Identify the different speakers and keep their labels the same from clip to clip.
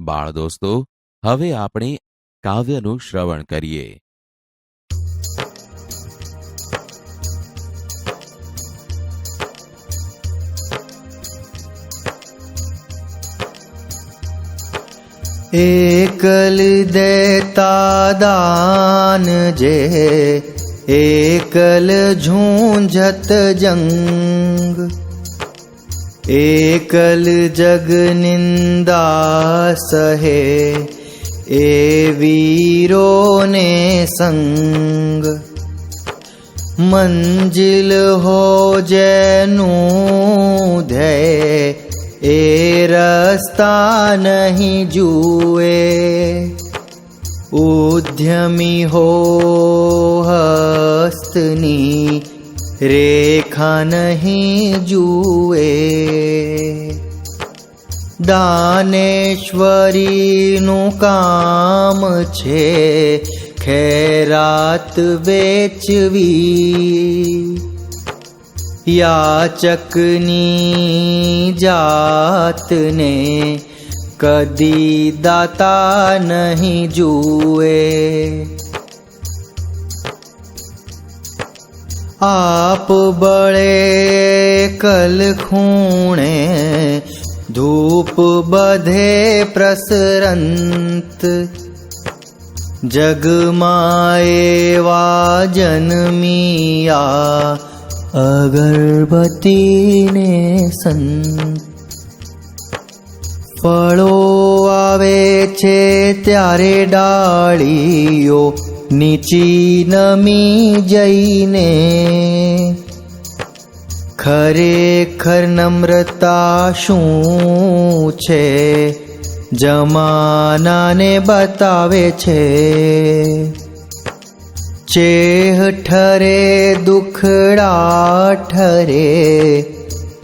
Speaker 1: બાળ દોસ્તો હવે આપણે કાવ્યનું શ્રવણ કરીએ.
Speaker 2: એકલ દેતા દાન જે એકલ ઝૂંઝત જંગ. એકલ જગ નિંદા સહે, એ વીરોને સંગ. મંજિલ હો જેનું ધ્યેય, એ રસ્તા નહીં જુએ. ઉદ્યમી હો હસ્તની રેખા નહીં જુએ દાનેશ્વરીનું કામ છે ખેરાત વેચવી યાચકની જાતને કદી દાતા નહીં જુએ આપ બળે કલ ખૂણે, ધૂપ બધે પ્રસરંત. જગમાં એવા જન્મિયા અગરબત્તીને સંત. ફળો આવે છે ત્યારે ડાળીઓ નીચી નમી જઈને ખરેખર નમ્રતા શું છે? જમાનાને બતાવે છે. ચેહ ઠરે દુખડા ઠરે,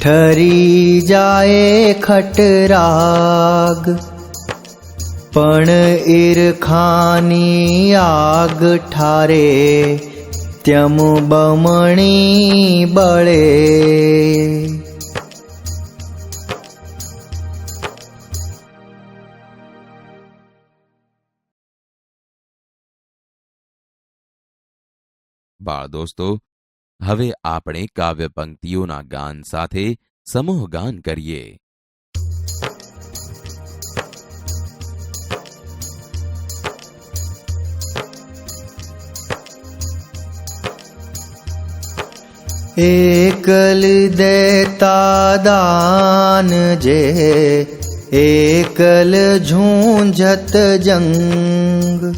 Speaker 2: ઠરી જાય ખટરાગ. પણ ઈરખાની આગ ઠારે, ત્યમ બમણી બળે.
Speaker 1: બાળ દોસ્તો, હવે આપણે કાવ્ય પંક્તિઓના ગાન સાથે સમૂહ ગાન કરીએ.
Speaker 2: એકલ દેતા દાન જે, એકલ ઝૂંઝત જંગ.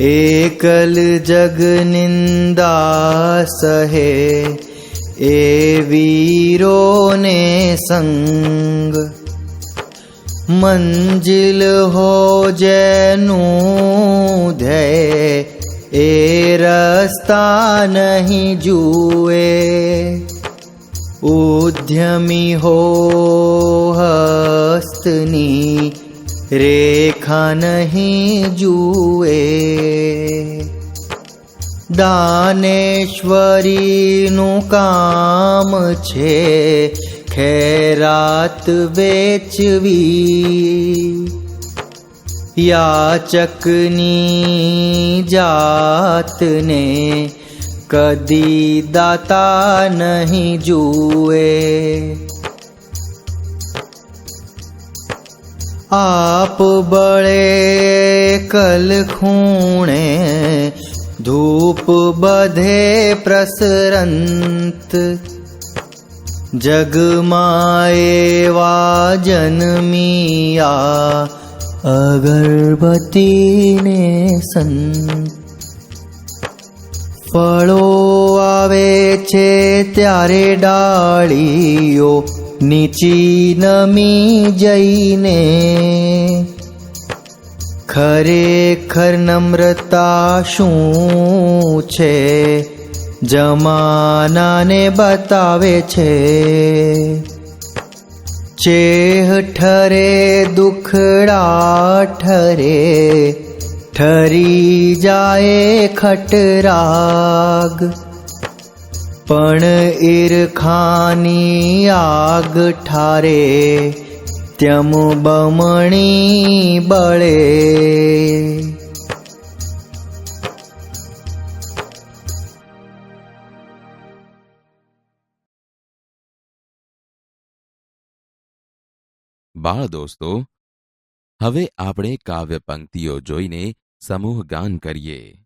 Speaker 2: એકલ જગ નિંદા સહે, એ વીરોને સંગ. મંજિલ હો જેનું ધ્યેય એ રસ્તા નહીં જુએ. ઉદ્યમી હો હસ્તની રેખા નહીં જુએ. દાનેશ્વરીનું કામ છે ખેરાત વેચવી. યાચકની જાતને કદી દાતા નહીં જુએ આપ બળે કલ ખૂણે ધૂપ બધે પ્રસરંત જગમાં એવા જન્મિયા અગરબત્તીને સન ફળો આવે છે ત્યારે ડાળીઓ નીચી નમી જઈને ખરેખર નમ્રતા શું છે? જમાનાને બતાવે છે. ચેહ ઠરે દુખડા ઠરે ઠરી જાય ખટરાગ પણ ઈરખાની આગ ઠારે त्यमुबमणी બમણી
Speaker 1: બળે દોસ્તો હવે આપણે કાવ્ય પંક્તિઓ જોઈને સમૂહ ગાન કરીએ.